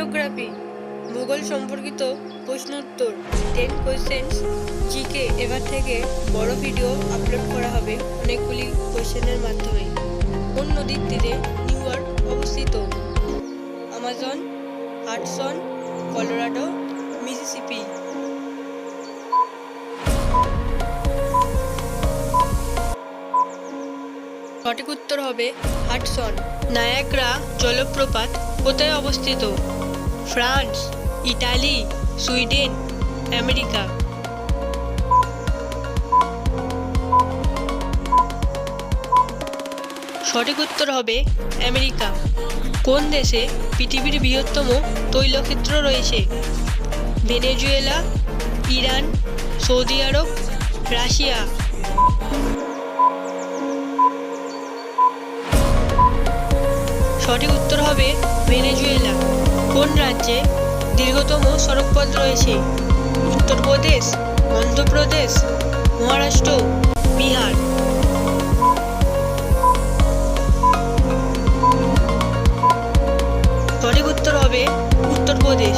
Geography ভূগোল সম্পর্কিত প্রশ্ন উত্তর টেন কোয়েশ্চেন্স জিকে এবার থেকে বড় ভিডিও আপলোড করা হবে অনেকগুলি কোয়েশ্চেনের মাধ্যমে। কোন নদীর তীরে নিউ ইয়র্ক অবস্থিত। আমাজন হাডসন কলোরাডো মিসিসিপি সঠিক উত্তর হবে হাডসন নায়াগ্রা জলপ্রপাত কোথায় অবস্থিত? France Italy Sweden, America. সঠিক উত্তর হবে আমেরিকা। কোন দেশে পৃথিবীর বৃহত্তম তৈলক্ষেত্র রয়েছে? Venezuela, Iran, Saudi Arabia, Russia. সঠিক উত্তর হবে ভেনেজুয়েলা। রাজ্যে দীর্ঘতম সড়কপথ রয়েছে। উত্তরপ্রদেশ অন্ধ্রপ্রদেশ মহারাষ্ট্র বিহার। সঠিক উত্তর হবে উত্তরপ্রদেশ।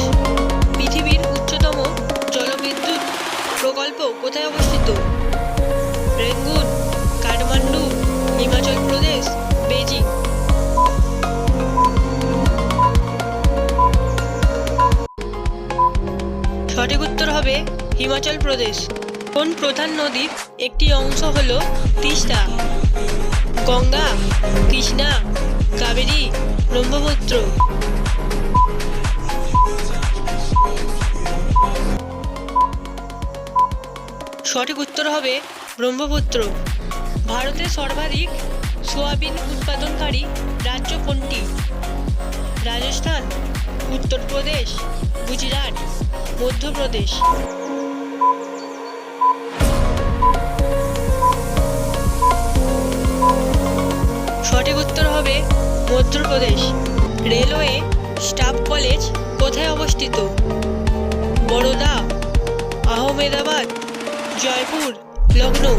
সঠিক উত্তর হবে হিমাচল প্রদেশ। কোন প্রধান নদীর একটি অংশ হল তিস্তা? গঙ্গা, কৃষ্ণা, কাবেরী, ব্রহ্মপুত্র। সঠিক উত্তর হবে ব্রহ্মপুত্র। ভারতের সর্বাধিক সোয়াবিন উৎপাদনকারী রাজ্য কোনটি? রাজস্থান উত্তরপ্রদেশ, গুজরাট, মধ্যপ্রদেশ। সঠিক উত্তর হবে মধ্যপ্রদেশ। রেলওয়ে স্টাফ কলেজ কোথায় অবস্থিত? বরোদা, আহমেদাবাদ, জয়পুর লখনৌ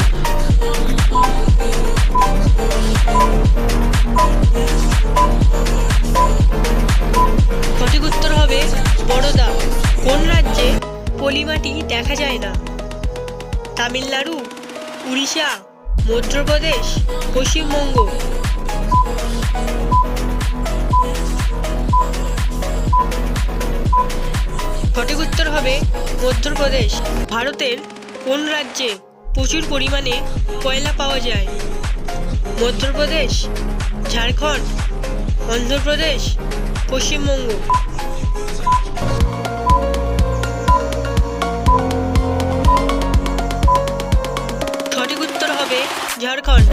দেখা যায় না। তামিলনাড়ু, উড়িষ্যা, মধ্যপ্রদেশ, পশ্চিমবঙ্গ। সঠিক উত্তর হবে মধ্যপ্রদেশ। ভারতের কোন রাজ্যে প্রচুর পরিমাণে কয়লা পাওয়া যায়? মধ্যপ্রদেশ, ঝাড়খণ্ড, অন্ধ্রপ্রদেশ, পশ্চিমবঙ্গ। ঝাড়খণ্ড